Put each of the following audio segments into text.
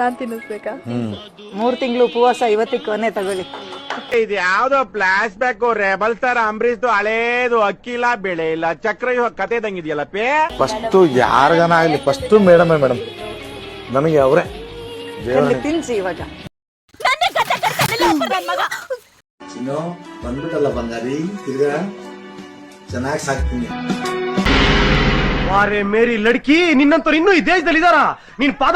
ನಾನ್ ತಿನ್ನಿಸ್ಬೇಕಾ? ಮೂರ್ ತಿಂಗಳು ಉಪವಾಸ ಇವತ್ತಿಗೆ ಕೊನೆ ತಗೊಳ್ಳಿ. ಇದು ಯಾವ್ದೋ flashback rebel star Ambareesh ಹಳೇದು ಅಕ್ಕಿಲ್ಲ ಬೆಳೆ ಇಲ್ಲ. ಚಕ್ರ ಇವಾಗ ಕತೆ ಇದಂಗಿದೆಯಲ್ಲ ಪೇ? ಫಸ್ಟು ಯಾರಿಗಾನ ಆಗಲಿ ಫಸ್ಟು ಮೇಡಮೇ ಮೇಡಮ್. ನನಗೆ ಅವರೇ. ತಿನ್ಸಿ ಇವಾಗ. ಇನ್ನು ಬಂದ್ಬಿಟ್ಟಲ್ಲ ಬಂಗಾರಿ ತಿರ್ಗಾ ಚೆನ್ನಾಗಿ ಸಾಕ್ತೀನಿ. ವಾರೆ ಮೇರಿ ಲಡ್ಕಿ ನಿನ್ನಂತವ್ರು ಇನ್ನೂ ಈ ದೇಶದಲ್ಲಿ ಇದಾರ ನೀನ್ ಪಾದ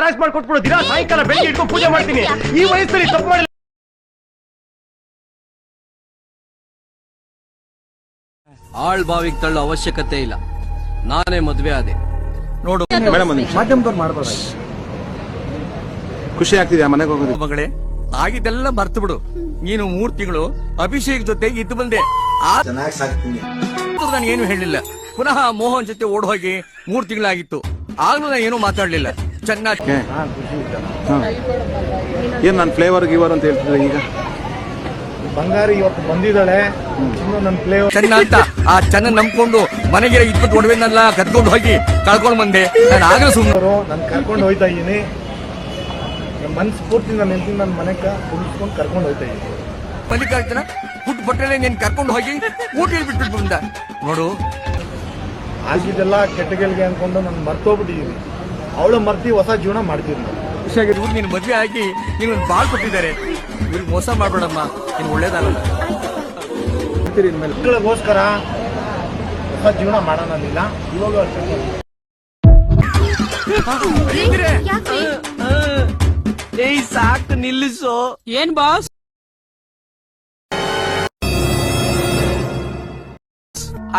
ಜೆರಾಕ್ಸ್ ಮಾಡ್ಕೊಟ್ಬಿಡು ದಿನ ಸಾಯಂಕಾಲ ಬೆಳಿಗ್ಗೆ ಇಟ್ಕೊಂಡು ಪೂಜೆ ಮಾಡ್ತೀನಿ. ಈ ವಯಸ್ಸಲ್ಲಿ ತಪ್ಪು ಮಾಡಿ ಆಳ್ ಬಾವಿಗೆ ತಳ್ಳೋ ಅವಶ್ಯಕತೆ ಇಲ್ಲ. ನಾನೇ ಮದ್ವೆ ಆದೆ. ನೋಡು. ಮಾಧ್ಯಮದವ್ರು ಮಾಡ್ಬೋದ? ಖುಷಿ ಆಗ್ತಿದೆ ಮನೆಗೆ ಹೋಗೋದು ಮಗಳೇ ಆಗಿದ್ದೆಲ್ಲ ಮರ್ತು ಬಿಡು ನೀನು ಮೂರ್ ತಿಂಗಳು ಅಭಿಷೇಕ್ ಜೊತೆ ಇದ್ದು ಬಂದೆ. ಆ ಚೆನ್ನಾಗಿ ಸಾಕ್ತೀನಿ. ನಾನು ಏನು ಹೇಳಿಲ್ಲ. ಪುನಃ ಮೋಹನ್ ಜೊತೆ ಓಡ್ ಹೋಗಿ ಮೂರ್ ತಿಂಗಳಾಗಿತ್ತು ಆಗ್ಲೂ ನಾನು ಏನು ಮಾತಾಡ್ಲಿಲ್ಲ. ಚೆನ್ನಾಗಿ ಏನ್ ನಾನು ಫ್ಲೇವರ್ ಗಿವರ್ ಅಂತ ಹೇಳ್ತಿದ್ರೆ ಈಗ? ಬಂಗಾರಿ ಇವತ್ತು ಬಂದಿದ್ದಾಳೆ. ಇನ್ನು ನನ್ನ ಫ್ಲೇವರ್ ಚೆನ್ನ ಅಂತ. ಆ ಚೆನ್ನ ನಂಬ್ಕೊಂಡು ಮನೆಗೆ ಇಪ್ಪತ್ತು ಒಡವೆನೆಲ್ಲ ಕರ್ಕೊಂಡು ಹೋಗಿ ಕಳ್ಕೊಂಡು ಬಂದೆ. ನಾನು ಆಗಲೇ ಸುಮ್ಮನೆ ನಾನು ಕರ್ಕೊಂಡು ಹೋಯ್ತಾ ಇದ್ದೀನಿ. ಪೂರ್ತಿ ನನ್ನ ಹೆಂಡತಿ ನನ್ನ ಮನೆಗೆ ಕುಳಿಸ್ಕೊಂಡು ಕರ್ಕೊಂಡು ಹೋಯ್ತಾ ಇದ್ದೀನಿ. ಮಲ್ಲಿಕಾರ್ಜುನ ಪುಟ್ ಬಟ್ಟೆಲೆ ನೀನು ಕರ್ಕೊಂಡು ಹೋಗಿ ಊಟ ಬಿಟ್ಬಿಟ್ಟು ಬಂದ. ನೋಡು. ಆಗಿದ್ದೆಲ್ಲ ಕೆಟ್ಟಗೆಲ್ಗೆ ಅನ್ಕೊಂಡು ನಾನು ಮರ್ತೋಗ್ಬಿಟ್ಟಿದ್ದೀನಿ. ಅವಳು ಮರ್ತಿ ಹೊಸ ಜೀವನ ಮಾಡ್ತೀವಿ ನಾವು ಇವ್ರು ನೀನು ಮದ್ವೆ ಆಗಿ ನೀನು ಒಂದು ಬಾಳ್ ಕೊಟ್ಟಿದ್ದಾರೆ. ಇವ್ರಿಗೆ ಮೋಸ ಮಾಡ್ಬೇಡಮ್ಮ. ನೀನು ಒಳ್ಳೇದಾಗಲ್ಲ. ಮಕ್ಕಳಿಗೋಸ್ಕರ ಹೊಸ ಜೀವನ ಮಾಡೋಣ ಅಂದಿಲ್ಲ. ಇವಾಗ ಅಷ್ಟೇ. ಏಯ್ ಸಾಕು ನಿಲ್ಲಿಸು. ಏನ್ ಬಾಸ್?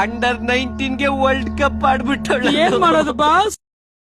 ಅಂಡರ್ ನೈನ್ಟೀನ್ಗೆ ವರ್ಲ್ಡ್ ಕಪ್ ಆಡ್ಬಿಟ್ಟು ಏನ್ ಮಾಡೋದು ಬಾಸ್?